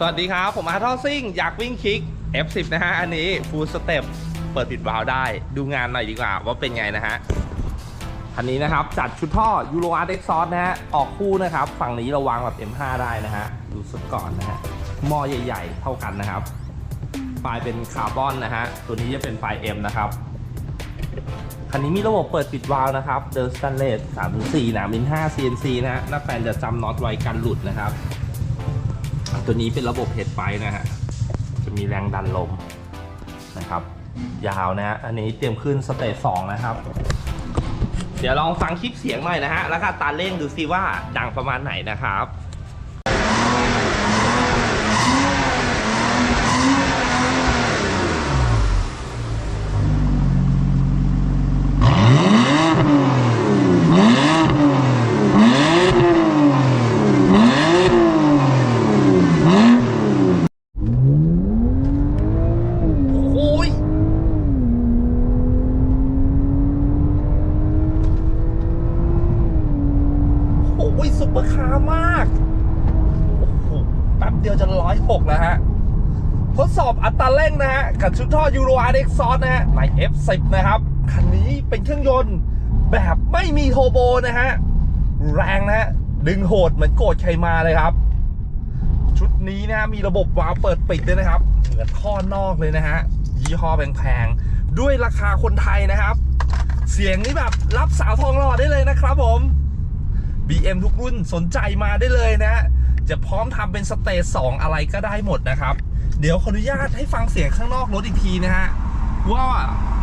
สวัสดีครับ ผมอาร์ทอซิ่งอยากวิ่งคลิก F10 นะฮะ อันนี้ฟูลสเต็ปเปิดปิดวาล์วได้ ดูงานหน่อยดีกว่าว่าเป็นไงนะฮะอันนี้นะครับ จัดชุดท่อยูโรอาร์เอ็กซอสนะฮะ ออกคู่นะครับ ฝั่งนี้เราวางแบบ M5 ได้นะฮะ ดูสักก่อนนะฮะมอใหญ่ ๆ เท่ากันนะครับปลายเป็นคาร์บอนนะฮะ ตัวนี้จะเป็นปลาย M นะครับคันนี้มีระบบเปิดปิดวาล์วนะครับเดอร์สแตนเลส3-4หนามลิ้น5 CNC นะฮะหน้าแฟนจะจำน็อตไว้กันหลุดนะครับ ตัวนี้เป็นระบบเฮดไฟนะฮะ จะมีแรงดันลมนะครับ ยาวนะฮะ อันนี้เตรียมขึ้นสเตจสองนะครับ เดี๋ยวลองฟังคลิปเสียงหน่อยนะฮะ แล้วก็ตาเร่งดูซิว่าดังประมาณไหนนะครับ โอ้ย โอ้ย ซุปเปอร์คาร์มาก โอ้โห แป๊บเดียวจะร้อยหกแล้วฮะ ทดสอบอัตราเร่งนะฮะ กับชุดท่อยูโรอาร์เอ็กซอสนะฮะใน F10 นะครับ คันนี้เป็นเครื่องยนต์แบบไม่มีโทโบนะฮะ แรงนะฮะ ดึงโหดเหมือนโกดใครมาเลยครับ ชุดนี้นะฮะมีระบบวาล์วเปิดปิดด้วยนะครับ เหมือนท่อนอกเลยนะฮะ ยี่ห้อแพงๆ ด้วยราคาคนไทยนะครับ เสียงนี่แบบรับสาวทองหล่อได้เลยนะครับผม BM ทุกรุ่นสนใจมาได้เลยนะ จะพร้อมทำเป็นสเตจ2อะไรก็ได้หมดนะครับ เดี๋ยวขออนุญาตให้ฟังเสียงข้างนอกรถอีกทีนะฮะ ว่า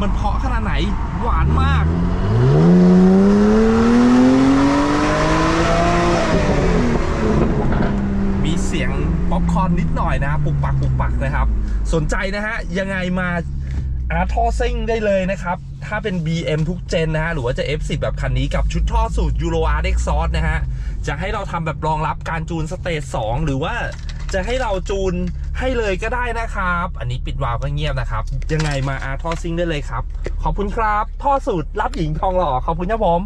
มันเพาะขนาดไหนหวานมากมีเสียงป๊อปคอร์นนิดหน่อยนะ ปุกปักปุกปักนะครับ สนใจนะฮะ ยังไงมา อาร์ทอซิงได้เลยนะครับ ถ้าเป็น BM ทุกเจนนะฮะ หรือว่าจะ F10 แบบคันนี้กับชุดท่อสูตร Euro R X Sauce นะฮะ จะให้เราทำแบบรองรับการจูนสเตจ2หรือว่าจะให้เราจูนให้เลยก็ได้นะครับ อันนี้ปิดวาล์วก็เงียบนะครับ ยังไงมาอาร์ทอซิงได้เลยครับ ขอบคุณครับ ท่อสูตรรับหญิงทองหล่อขอบคุณครับผม